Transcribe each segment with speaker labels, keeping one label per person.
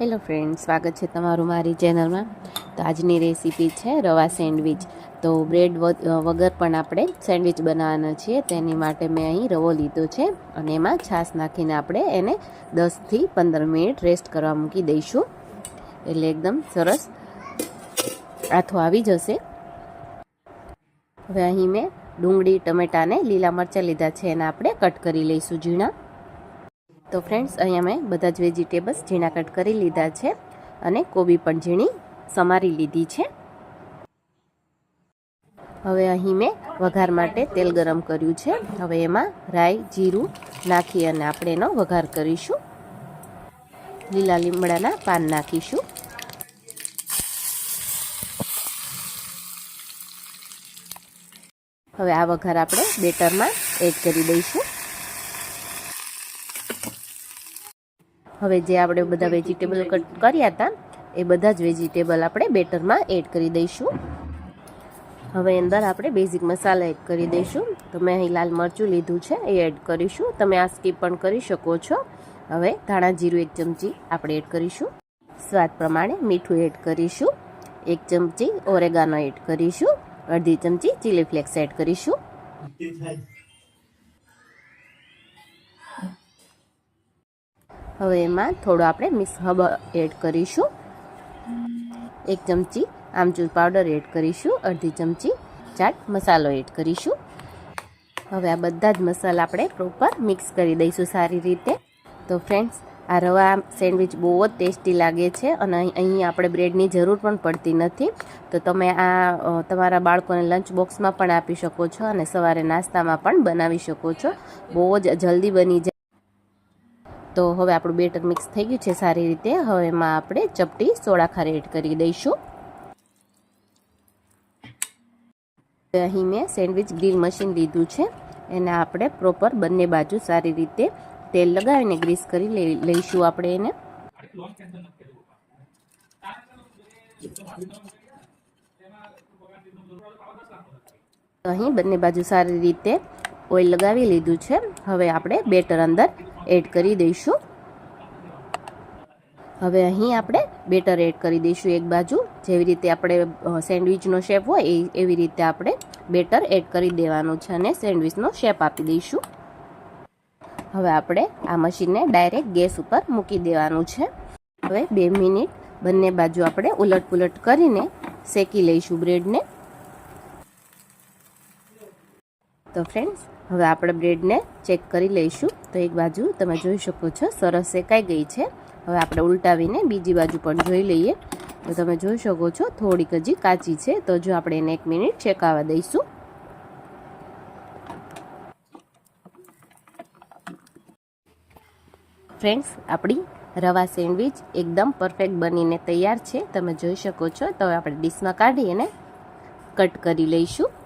Speaker 1: Hello friend સ્વાગત છે તમારું મારી ચેનલમાં તો આજની રેસીપી છે રવા સેન્ડવિચ તો બ્રેડ વગર પણ આપણે સેન્ડવિચ બનાવવાના છીએ. તેની માટે મેં અહીં રવો લીધો છે અને એમાં છાશ નાખીને આપણે એને દસથી પંદર મિનિટ રેસ્ટ કરવા મૂકી દઈશું. એટલે એકદમ સરસ આથો આવી જશે. હવે અહીં મેં ડુંગળી, ટમેટાને લીલા મરચાં લીધા છે. એને આપણે કટ કરી લઈશું ઝીણા. તો ફ્રેન્ડ્સ અહીંયા મેં બધા જ વેજીટેબલ્સ ઝીણા કટ કરી લીધા છે અને કોબી પણ ઝીણી સમારી લીધી છે. હવે અહીં મેં વઘાર માટે તેલ ગરમ કર્યું છે. હવે એમાં રાઈ, જીરું નાખી અને આપણે એનો વઘાર કરીશું. લીલા લીમડાના પાન નાખીશું. હવે આ વઘાર આપણે બેટરમાં એડ કરી દઈશું. હવે જે આપણે બધા વેજીટેબલ કટ કર્યા હતા એ બધા જ વેજીટેબલ આપણે બેટરમાં એડ કરી દઈશું. હવે અંદર આપણે બેઝિક મસાલા એડ કરી દઈશું. તો મેં અહીં લાલ મરચું લીધું છે એ એડ કરીશું. તમે આ સ્કીપ પણ કરી શકો છો. હવે ધાણા જીરું એક ચમચી આપણે એડ કરીશું. સ્વાદ પ્રમાણે મીઠું એડ કરીશું. એક ચમચી ઓરેગાનો એડ કરીશું. અડધી ચમચી ચીલી ફ્લેક્સ એડ કરીશું. હવે એમાં થોડો આપણે મિક્સ હબ એડ કરીશું. એક ચમચી આમચૂર પાવડર એડ કરીશું. અડધી ચમચી ચાટ મસાલો એડ કરીશું. હવે આ બધા જ મસાલા આપણે પ્રોપર મિક્સ કરી દઈશું સારી રીતે. તો ફ્રેન્ડ્સ આ રવા સેન્ડવિચ બહુ જ ટેસ્ટી લાગે છે અને અહીં આપણે બ્રેડની જરૂર પણ પડતી નથી. તો તમે આ તમારા બાળકોને લંચ બોક્સમાં પણ આપી શકો છો અને સવારે નાસ્તામાં પણ બનાવી શકો છો. બહુ જ જલ્દી બની જાય. તો હવે આપણું બેટર મિક્સ થઈ ગયું છે સારી રીતે. હવે એમાં આપણે ચપટી સોડા ખારી એડ કરી દઈશું. અહીં મેં સેન્ડવિચ ગ્રીલ મશીન લીધું છે. એને આપણે પ્રોપર બંને બાજુ સારી રીતે તેલ લગાવીને ગ્રીસ કરી લઈ- લઈશું આપણે એને. અહીં બંને બાજુ સારી રીતે ઓઇલ લગાવી લીધું છે. હવે આપણે બેટર અંદર એડ કરી દઈશું. હવે અહીં આપણે બેટર એડ કરી દઈશું એક બાજુ. જેવી રીતે આપણે સેન્ડવિચનો શેપ હોય, એ, એવી રીતે આપણે બેટર એડ કરી દેવાનું છે અને સેન્ડવિચનો શેપ આપી દઈશું. હવે આપણે આ મશીનને ડાયરેક્ટ ગેસ ઉપર મૂકી દેવાનું છે. હવે બે મિનિટ બંને બાજુ આપણે ઉલટ પુલટ કરીને શેકી લઈશું બ્રેડને. તો ફ્રેન્ડ્સ હવે આપણે બ્રેડને ચેક કરી લઈશું. તો એક બાજુ તમે જોઈ શકો છો, સરસ શેકાઈ ગઈ છે. હવે આપણે ઉલટાવીને બીજી બાજુ પણ જોઈ લઈએ. તો તમે જોઈ શકો છો, થોડીક હજી કાચી છે. તો જો આપણે એને એક મિનિટ શેકાવા દઈશું. ફ્રેન્ડ્સ આપણી રવા સેન્ડવિચ એકદમ પરફેક્ટ બનીને તૈયાર છે. તમે જોઈ શકો છો. તો આપણે ડીશમાં કાઢી અને કટ કરી લઈશું.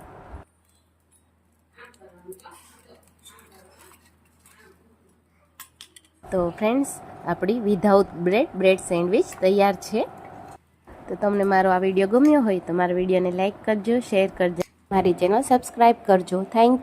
Speaker 1: તો ફ્રેન્ડ્સ આપણી વિધાઉટ બ્રેડ બ્રેડ સેન્ડવિચ તૈયાર છે. તો તમને મારો આ વીડિયો ગમ્યો હોય તો મારા વિડીયોને લાઇક કરજો શેર કરજો. મારી ચેનલ સબસ્ક્રાઈબ કરજો. થેન્ક